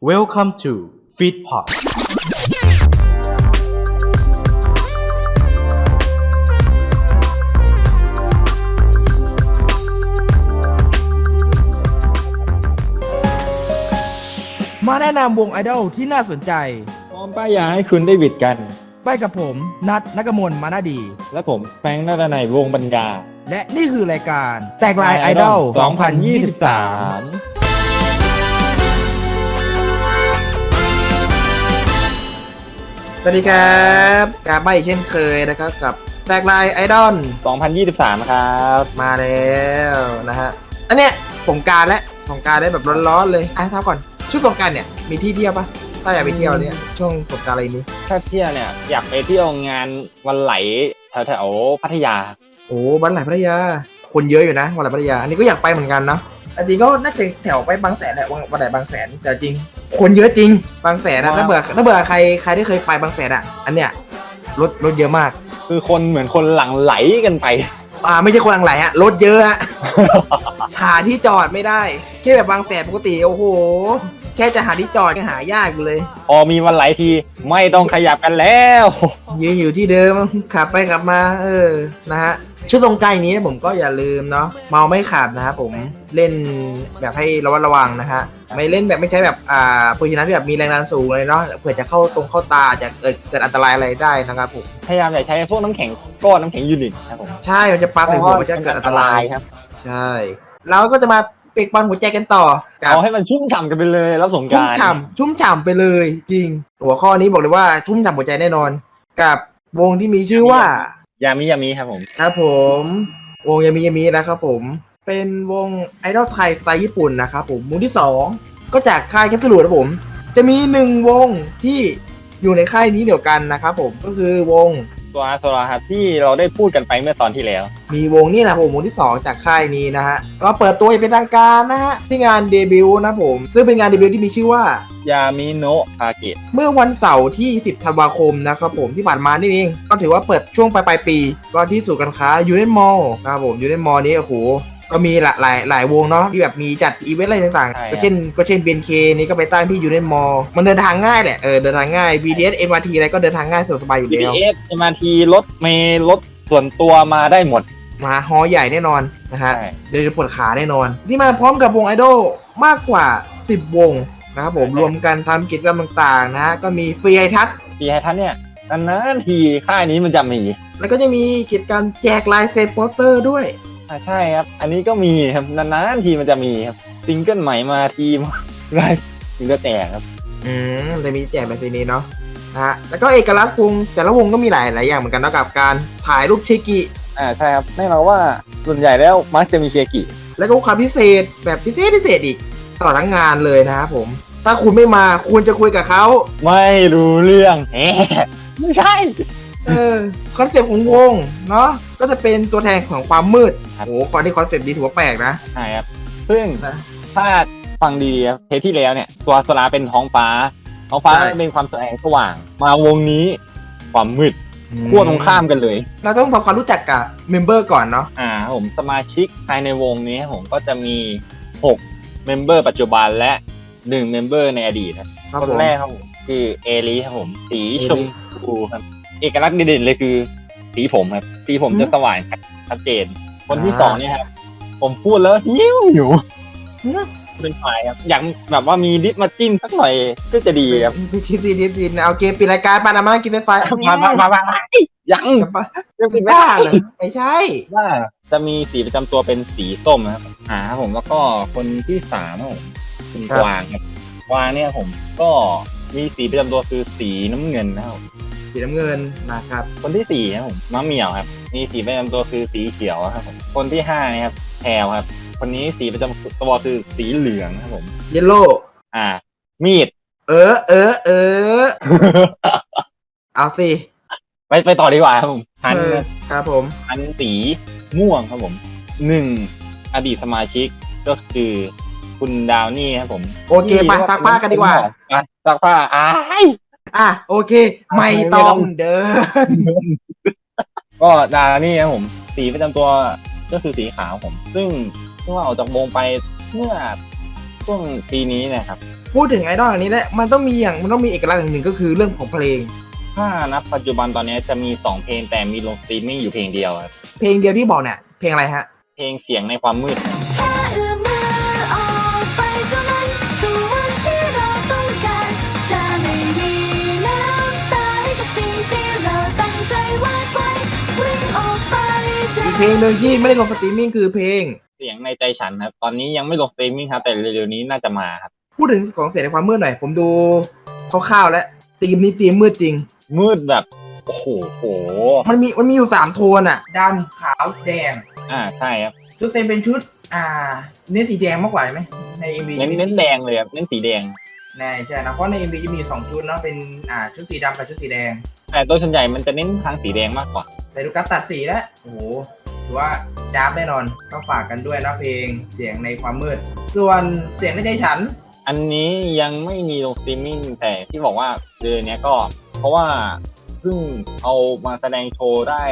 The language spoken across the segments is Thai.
Welcome to Feedpot มาแนะนำวงไอดอลที่น่าสนใจ พร้อมป้ายยาให้คุณได้บิดกัน ไปกับผม นัดนักมลมานาดี และผมแฟรงค์นาฏนัยวงศ์ปัญญา และนี่คือรายการแตกลายไอดอล 2023 สวัสดีครับกาบ้าอีกเช่นเคยนะครับกับแตกลายไอดอล2023 ครับมาแล้วนะฮะอันเนี้ยสงกรารและสงกรารได้แบบร้อนๆเลยอะทับก่อนช่วงสงกรารเนี่ยมีที่เที่ยวปะถ้าอยากไปเที่ยวเนี่ยช่วงสงกรารอะไรนี้ ถ้าเที่ยวเนี่ยอยากไปเที่ยวงานวันไหลแถวๆพัทยา โอ้บ้านไหลพัทยา คนเยอะอยู่นะวันไหลพัทยา อันนี้ก็อยากไปเหมือนกันเนาะ แต่จริงก็น่าจะแถวไปบางแสนแหละวันวันไหลบางแสนแต่จริง คนเยอะจริง บางแสนนะว้าวถ้าเบื่อถ้าเบื่อใครใครที่เคยไปบางแสนอะ อันเนี้ยรถรถเยอะมาก คือคนเหมือนคนหลั่งไหลกันไป อ่าไม่ใช่คนอังไหลฮะรถเยอะฮะ หาที่จอดไม่ได้แค่แบบบางแสนปกติโอ้โห แค่จะหาที่จอดยังหายากอยู่เลย พอมีวันไหลทีไม่ต้องขยับกันแล้ว ยืนอยู่ที่เดิมขับไปขับมา เออนะฮะชุดตรงกลางอย่างนี้ผมก็อย่าลืมเนาะเมาไม่ขับนะครับผมเล่นแบบให้ระวัดระวังนะฮะไม่เล่นแบบไม่ใช้แบบอ่าปืนชนะที่แบบมีแรงดันสูงเลยเนาะเผื่อจะเข้าตรงเข้าตาจะเกิดเกิดอันตรายอะไรได้นะครับผมพยายามอย่าใช้พวกน้ำแข็งก้อนน้ำแข็งยูนิตครับผมใช่มันจะปาใส่หัวมันจะเกิดอันตรายครับ ใช่ เราก็จะมา เปกบอลหัวใจกันต่อกับเอาให้มันชุ่มฉ่ำกันไปเลยรับสงกชุ่มรารฉ่ำชุ่มฉ่ำไปเลย จริง หัวข้อนี้บอกเลยว่าชุ่มฉ่ำหัวใจแน่นอน กับวงที่มีชื่อว่า ยามิยามิครับผม ครับผม วงยามียามีนะครับผม เป็นวงไอดอลไทยสไตล์ญี่ปุ่นนะครับผมวงที่2ก็จากค่ายแคปซูลูนะครับผม จะมีหนึ่งวงที่อยู่ในค่ายนี้เดียวกันนะครับผมก็คือวง ตัวอาโซราครับที่เราได้พูดกันไปเมื่อตอนที่แล้ว มีวงนี่นะครับผมวงที่ 2 จากค่ายนี้นะฮะ ก็เปิดตัวอย่างเป็นทางการนะฮะ ที่งานเดบิวต์นะครับผม ซึ่งเป็นงานเดบิวต์ที่มีชื่อว่ายามิโนะคาเกะเมื่อวันเสาร์ที่ 10 ธันวาคมนะครับผมที่ผ่านมานี่เอง ก็ถือว่าเปิดช่วงปลายปลายๆปี ก็ที่ศูนย์การค้ายูเนนมอลครับผมยูเนนมอลนี้โอ้โห ก็มีหลายหลายหลายวงเนาะที่แบบมีจัดอีเวนต์อะไรต่างๆก็เช่น ก็เช่น BNK นี่ก็ไปตั้งที่ยูเนนมอลมันเดินทางง่ายแหละ เออเดินทางง่าย BTS MRT อะไรก็เดินทางง่ายสะดวกสบายอยู่แล้ว BTS MRT รถเมล์รถส่วนตัวมาได้หมดมาฮอใหญ่แน่นอนนะฮะ ใช่ เดินจนปวดขาแน่นอน ที่มาพร้อมกับวงไอดอลมากกว่า 10 วงนะครับผมรวมกันทำกิจกรรมต่างๆนะฮะก็มีฟรีไอทัศปีไฮทันเนี่ยนานๆทีค่ายนี้มันจะมี แล้วก็จะมีกิจกรรมแจกลายเซ็นโปสเตอร์ด้วย อ่าใช่ครับ อันนี้ก็มีครับนานๆทีมันจะมีครับซิงเกิลใหม่มาทีมไรซิงเกิลแตกครับ อืมจะมีแจกลายเซ็นนี้เนาะนะฮะแล้วก็เอกลักษณ์วงแต่ละวงก็มีหลายหลายอย่างเหมือนกันเนาะกับการถ่ายรูปเชกิอ่าใช่ครับแน่นอนว่าส่วนใหญ่แล้วมักจะมีเชียร์กิแล้วก็ความพิเศษแบบพิเศษพิเศษอีกตลอดทั้งงานเลยนะครับผม ถ้าคุณไม่มาคุณจะคุยกับเขา ไม่รู้เรื่องแหมไม่ใช่ เออคอนเซปต์ของวงเนาะก็จะเป็นตัวแทนของความมืด ครับโอ้โหก่อนที่คอนเซปต์นี้ถือว่าแปลกนะ ใช่ครับ ซึ่งนะถ้าฟังดีครับเทปที่แล้วเนี่ย ตัวสลาเป็นท้องฟ้า ท้องฟ้าใช่ เป็นความแสงสว่าง มาวงนี้ความมืดขั้วตรงข้ามกันเลย เราต้องทำความรู้จักกับเมมเบอร์ก่อนเนาะ อ่าครับผมสมาชิกภายในวงนี้ครับผมก็จะมี6เมมเบอร์ปัจจุบันและ1เมมเบอร์ในอดีตครับครับคนผม แรกครับผมคือเอลิครับผมสีเอลิชมพูครับ เอกลักษณ์เด่นๆเลยคือ สีผมครับ สีผมอืม จะสว่างชัดเจน คนที่อ่าสองเนี่ยครับผมพูดแล้วหิวอยู่เป็นฝ่ายครับอยากแบบว่ามีดิสมาจิ้มสักหน่อยก็จะดีครับพี่ชิปซีดิฟซีนเอาเกมปิดรายการปานามากินไฟไฟมามามามามายังจะปะยังปิดไม่บ้าได้เหรอไม่ใช่ว่าจะมีสีประจำตัวเป็นสีส้มนะครับอ่าครับผมแล้วก็คนที่สามครับผมคุณครับกวางครับกวางเนี่ยผมก็มีสีประจำตัวคือสีน้ำเงินนะครับผม สีน้ำเงินนะครับ คนที่สี่ครับผมน้องเหมียวครับมีสีประจำตัวคือสีเขียวครับผมคนที่ห้าเนะครับแพรวครับ คนนี้สีประจำตัวคือสีเหลืองครับผม เยลโล่อ่า มีด เออเออเออ เอาสิไปไปต่อดีกว่าครับผมพันเออครับผม พันสีม่วงครับผมหนึ่งอดีตสมาชิกก็คือคุณดาวนี่ครับผมโอเคไปซักผ้ากันดีกว่า ไปซักผ้าอ้าย อะโอเค ไม่ต้องเดิน ก็ดาวนี่ครับผมสีประจำตัวก็คือสีขาวผม ซึ่งเพิ่งว่าออกจากวงไปเมื่อช่วงปีนี้นะครับ พูดถึงไอดอลอันนี้แหละมันต้องมีอย่างมันต้องมีเอกลักษณ์อย่างหนึ่งก็คือเรื่องของเพลง ถ้านับปัจจุบันตอนนี้จะมี 2 เพลงแต่มีลงสตรีมมิ่งอยู่เพลงเดียวครับเพลงเดียวที่บอกเนี่ยเพลงอะไรฮะ เพลงเสียงในความมืดแค่เเพลงหนึ่งที่ไม่ได้ลงสตรีมมิ่งคือเพลง เสียงในใจฉันครับ ตอนนี้ยังไม่ลงสตรีมมิ่งครับ แต่เร็วๆนี้น่าจะมาครับ พูดถึงของเสียงในความมืดหน่อย ผมดูคร่าวๆแล้วตีมนี้ตีมมืดจริง มืดแบบโอ้โหโหมันมีมันมีอยู่สามโทนอะดำขาวแดง อ่าใช่ครับชุดเต็มเป็นชุด อ่า เน้นสีแดงมากกว่าไหมในเอ็มวีเน้นเน้นแดงเลยครับเน้นสีแดงใช่ใช่นะเพราะในเอ็มวีจะมีสองชุดเนาะเป็นอ่าชุดสีดำกับชุดสีแดงแต่ตัวส่วนใหญ่มันจะเน้นทางสีแดงมากกว่าแต่ดูการตัดสีแล้วโอ้โห ถือว่าจ้าบแน่นอนก็ฝากกันด้วยนะเพลงเสียงในความมืด ส่วนเสียงในใจฉัน อันนี้ยังไม่มีลงสตรีมมิ่งแต่ที่บอกว่าเดือนเนี้ยก็ เพราะว่าเพิ่งเอามาแสดงโชว์ได้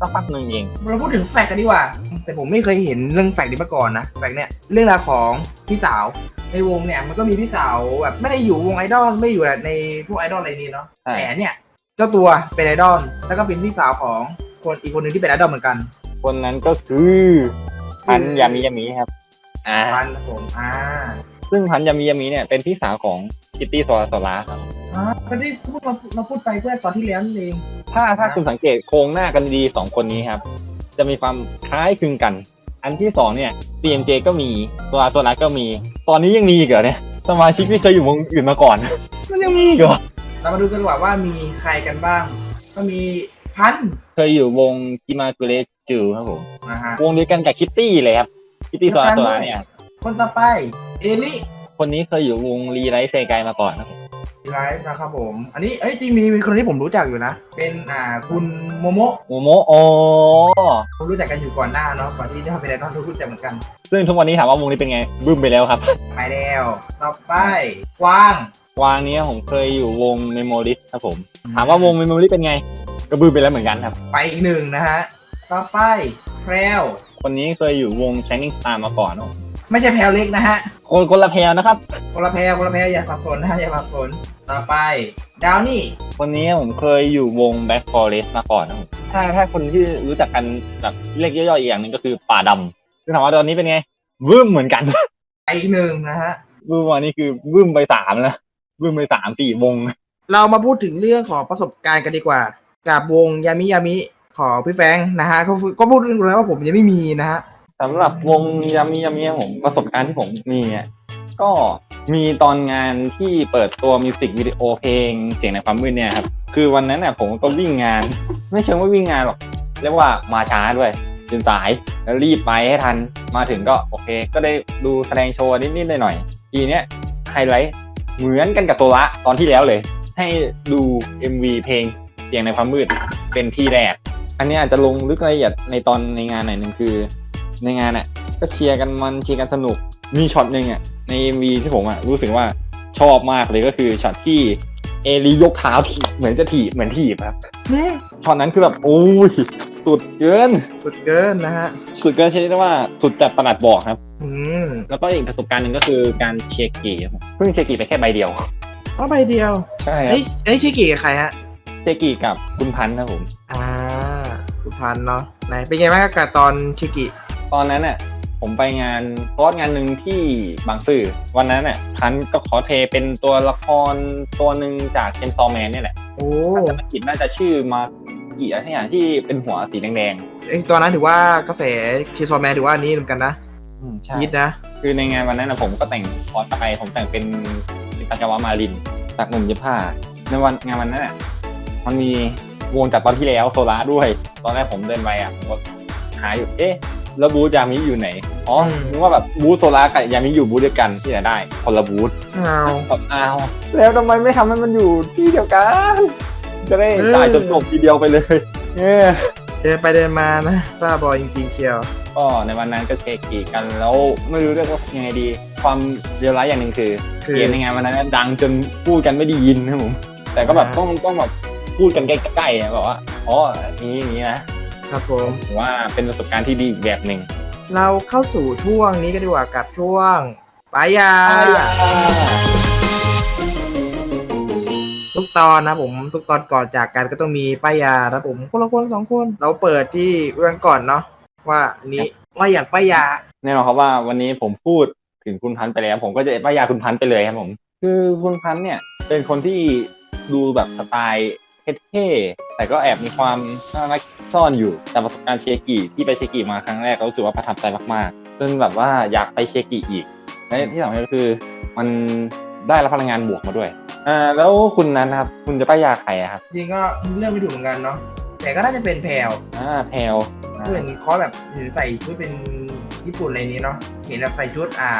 สักพักหนึ่งเองเราพูดถึงแฟกกันดีกว่า แต่ผมไม่เคยเห็นเรื่องแฟกนี้มาก่อนนะแฟกเนี่ยเรื่องราวของพี่สาวในวงเนี่ยมันก็มีพี่สาวแบบไม่ได้อยู่วงไอดอลไม่ได้อยู่ในพวกไอดอลอะไรนี้เนาะใช่แต่เนี่ยเจ้าตัวเป็นไอดอลแล้วก็เป็นพี่สาวของคนอีกคนหนึ่งที่เป็นไอดอลเหมือนกัน คนนั้นก็คือพันยามิยามิครับ อ่า พันผมอ่าซึ่งพันยามิยามิเนี่ยเป็นพี่สาวของคิตตี้โซลาโซลาครับอ่าก็ได้พูดเราเราพูดไปเพื่อตอนที่แล้วนั่นเอง ถ้าถ้าคุณสังเกตโครงหน้ากันดีๆสองคนนี้ครับ จะมีความคล้ายคลึงกัน อันที่สองเนี่ย CMJ ก็มีโซลาโซลาก็มี ตอนนี้ยังมีอีกเหรอเนี่ยสมาชิกที่เคยอยู่วงอื่นมาก่อน มันยังมีอีกเหรอเรามาดูกันดีกว่าว่ามีใครกันบ้าง ก็มี พันเคยอยู่วงกิมากุเรจูครับผม นะฮะ วงเดียวกันกับคิตตี้เลยครับ คิตตี้โซลาโซลาเนี่ย คนต่อไป เอลิคนนี้เคยอยู่วงรีไรเซไกมาก่อนครับผมไลฟ์นะครับผม อันนี้เอ้ยจริงมีมีคนที่ผมรู้จักอยู่นะ เป็นอ่าคุณโมโมะโมโมโอผมรู้จักกันอยู่ก่อนหน้าเนาะก่อนที่จะเป็นไอดอลทุกรู้จักเหมือนกันซึ่งทุกวันนี้ถามว่าวงนี้เป็นไงบึ้มไปแล้วครับ ไปแล้วต่อไปกว้างวางเนี้ยผมเคยอยู่วงเมโมริสครับผม ถามว่าวงเมโมริสเป็นไง ก็บึ้มไปแล้วเหมือนกันครับ ไปอีกหนึ่งนะฮะ ต่อไปแพรวคนนี้เคยอยู่วง Shining Star มาก่อนครับผมไม่ใช่แพรวเล็กนะฮะ คนคนละแพลนะครับ คนละแพรวคนละแพรวอย่าสับสนนะฮะอย่าสับสนต่อไป ดาวนี่ คนนี้ผมเคยอยู่วง Black Forest มาก่อนครับผมถ้าถ้าคนที่รู้จักกันแบบเรียกย่อยๆอีกอย่างหนึ่งก็คือป่าดำคือถามว่าตอนนี้เป็นไงบึ้มเหมือนกัน ไปอีกหนึ่งนะฮะบึ้มวันนี้คือบึ้มไปสามแล้วบึ้มไปสามสี่วง เรามาพูดถึงเรื่องของประสบการณ์กันดีกว่า กับวงยามิยามิของพี่แฟงนะฮะเขาก็พูดเรื่องแล้วว่าผมยังไม่มีนะฮะสำหรับวงยามิยามิผมประสบการณ์ที่ผมมีเนี่ยก็มีตอนงานที่เปิดตัวมิวสิกวิดีโอเพลงเสียงในความมืดเนี่ยครับคือวันนั้นเนี่ยผมก็วิ่งงาน ไม่เชิงว่าวิ่งงานหรอกเรียกว่ามาช้าด้วยตื่นสายแล้วรีบไปให้ทันมาถึงก็โอเค ก็ได้ดูแสดงโชว์นิดๆหน่อยๆทีเนี้ยไฮไลท์เหมือนกันกับตัวละตอนที่แล้วเลย ให้ดู MV เพลง สียงในความมืดเป็นที่แรก อันนี้อาจจะลงลึกรายละเอียดในตอนในงานหน่อยหนึ่งคือ ในงานอะก็เชียร์กันมันเชียร์กันสนุกมีช็อตหนึ่งอะใน MV ที่ผมอะรู้สึกว่าชอบมากเลยก็คือช็อตที่เอลียกเท้าถีบเหมือนจะถีบเหมือนถีบครับช็อตนั้นคือแบบโอ้ยสุดเกิน สุดเกินนะฮะ สุดเกินใช้ได้ว่าสุดจัดประหลัดบอกครับ อืมแล้วก็อีกประสบการณ์หนึ่งก็คือการเชียร์กีครับผมเพิ่งเชียร์กีไปแค่ใบเดียวเพราะใบเดียว ใช่อันครับนี้อันนี้ชื่อกี่กับใครฮะ เชียร์กีกับคุณพันธ์ครับผม อ่าสุพันธ์เนาะไหนเป็นไงบ้างกับตอนชิกิตอนนั้นน่ะผมไปงานคอร์สงานหนึ่งที่บางซื่อวันนั้นน่ะพันธ์ก็ขอเทเป็นตัวละครตัวหนึ่งจากเชนซอแมนเนี่ยแหละโอ้ถ้าจะไม่ผิดน่าจะชื่อมากี่อะไรอย่างที่เป็นหัวสีแดงไอตอนนั้นถือว่ากระแสเคซอแมนถือว่าอันนี้เหมือนกันนะๆอืมใช่คิดนะคือในงานวันนั้นนะผมก็แต่งคอสไปผมแต่งเป็นอิตากาวะมารินจากหนุ่มเย็บผ้าในวันงานวันนั้นน่ะ มันมีวงจากตอนที่แล้วโซล่าด้วย ตอนแรกผมเดินไปอะผมก็หาอยู่ เอ๊ะ แล้วบูธยามิอยู่ไหน อ๋อนึกว่าแบบบูธโซล่ากับยามิอยู่บูธเดียวกันที่ไหนได้ คนละบูธเอาแบบอ้าว แล้วทำไมไม่ทำให้มันอยู่ที่เดียวกัน จะได้จ่ายจนจบทีเดียวไปเลยเนี่ยเดินไปเดินมานะบ้าบอยจริงๆเชียวก็ในวันนั้นก็เกกีกันแล้วไม่รู้เรื่องว่ายังไงดี ความเรียวร้ายอย่างหนึ่งคือคือเกมในงานวันนั้นดังจนพูดกันไม่ได้ยินนะผมแต่ก็แบบอ่าต้องต้องแบบ พูดกันใกล้ๆอะแบบว่าอ๋อนี้นี้นะครับผมผมว่าเป็นประสบการณ์ที่ดีอีกแบบหนึ่งเราเข้าสู่ช่วงนี้กันดีกว่ากับช่วงปายาอ่าตอนนะผมทุกตอนก่อนจากกันก็ต้องมีป้ายยานะผมคนละคนสองคน เราเปิดที่เรื่องก่อนเนาะว่าอันนี้ว่าอย่างป้ายยาแน่นอนครับว่าวันนี้ผมพูดถึงคุณพันธ์ไปแล้ว ผมก็จะป้ายยาคุณพันธ์ไปเลยครับผม คือคุณพันธ์เนี่ยเป็นคนที่ดูแบบสไตล์ เท่ๆแต่ก็แอบมีความน่ารักซ่อนอยู่แต่ประสบการณ์เชกิที่ไปเชกิมาครั้งแรกก็รู้สึกว่าประทับใจมากๆจนแบบว่าอยากไปเชกิอีกและที่สำคัญก็คือมันได้รับพลังงานบวกมาด้วยอ่าแล้วคุณนั้นนะครับคุณจะป้ายยาใครอะครับจริงก็เลือกไม่ถูกเหมือนกันเนาะแต่ก็น่าจะเป็นแพลวอ่าแพลวอ่าเห็นเขาแบบเห็นใส่ชุดเป็นญี่ปุ่นอะไรนี้เนาะเห็นแบบใส่ชุดอ่า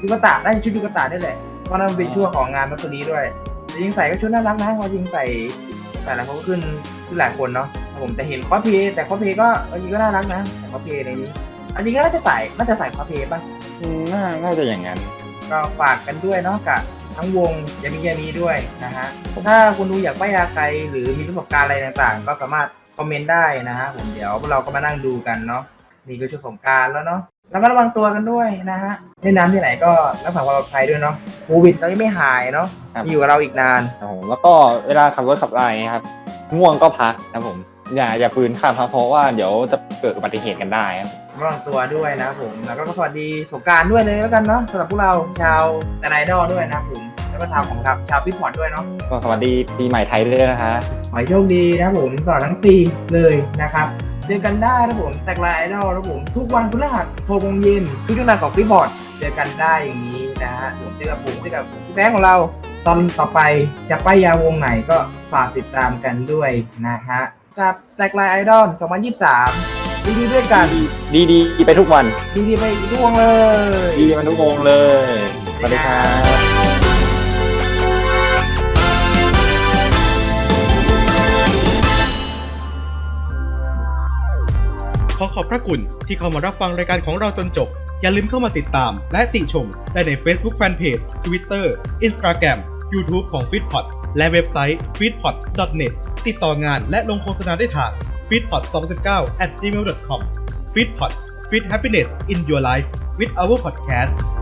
ยูกะตะได้ชุดยูกะตะได้แหละเพราะนั้นเป็นช่วงของงานมัสรีด้วยแต่ยิงใส่ก็ชุดน่ารักนะเขายิงใส่ ใส่แล้วเขาก็ขึ้นขึ้นหลายคนเนาะครับผมแต่เห็นคอสเพลย์แต่คอสเพลย์ก็บางทีก็น่ารักนะแต่คอสเพลย์ในนี้ อันนี้ก็น่าจะใส่น่าจะใส่คอสเพลย์ป่ะอืมน่าน่าจะอย่างนั้น ก็ฝากกันด้วยเนาะกับทั้งวงยามียามีด้วยนะฮะถ้าคุณดูอยากป้ายยาใครหรือมีประสบการณ์อะไรต่างๆ ก็สามารถคอมเมนต์ได้นะฮะผมเดี๋ยวพวกเราก็มานั่งดูกันเนาะนี่ก็ช่วงสงกรารแล้วเนาะ ระมัดระวังตัวกันด้วยนะฮะเล่นน้ำที่ไหนก็รักษาความปลอดภัยด้วยเนาะโควิดเรายังไม่หายเนาะครับอยู่กับเราอีกนาน ครับผมแล้วก็เวลาขับรถขับอะไรครับง่วงก็พักนะครับผมอย่าอย่าปืนขับครับเพราะว่าเดี๋ยวจะเกิดอุบัติเหตุกันได้ครับ ระวังตัวด้วยนะครับผม แล้วก็สวัสดีสงกรารด้วยเลยแล้วกันเนาะสำหรับพวกเราชาวแต่ไนดอลด้วยนะครับผม แล้วก็ทางของชาวฟิตพอร์ตด้วยเนาะก็สวัสดีปีใหม่ไทยด้วยนะคะ ขอให้โชคดีนะครับผมตลอดทั้งปีเลยนะครับ เจอกันได้นะครับผมแตกลายไอดอลนะครับผมทุกวันพฤหัสหกโมงเย็นทุกช่วงทางของฟิบอร์ดเจอกันได้อย่างนี้นะฮะผมเจอกับผมเจอกับพี่แฟงของเรา ตอนต่อไปจะป้ายยาวงไหนก็ฝากติดตามกันด้วยนะฮะกับแตกลายไอดอล2023ดีๆด้วยกันดีดีๆไปทุกวัน ดีๆไปทุกวงเลย ดีมันทุกวงเลย สวัสดีครับ ขอขอบพระคุณที่เข้ามารับฟังรายการของเราจนจบ อย่าลืมเข้ามาติดตาม และติชม ได้ใน Facebook Fanpage Twitter Instagram YouTube ของ f e e d p o t และเว็บไซต์ f e e d p o t net ติดต่องานและลงโฆษณาได้ทาง f e e d p o t 2019 at gmail.com f e e d p o t Fit Happiness in Your Life with our podcast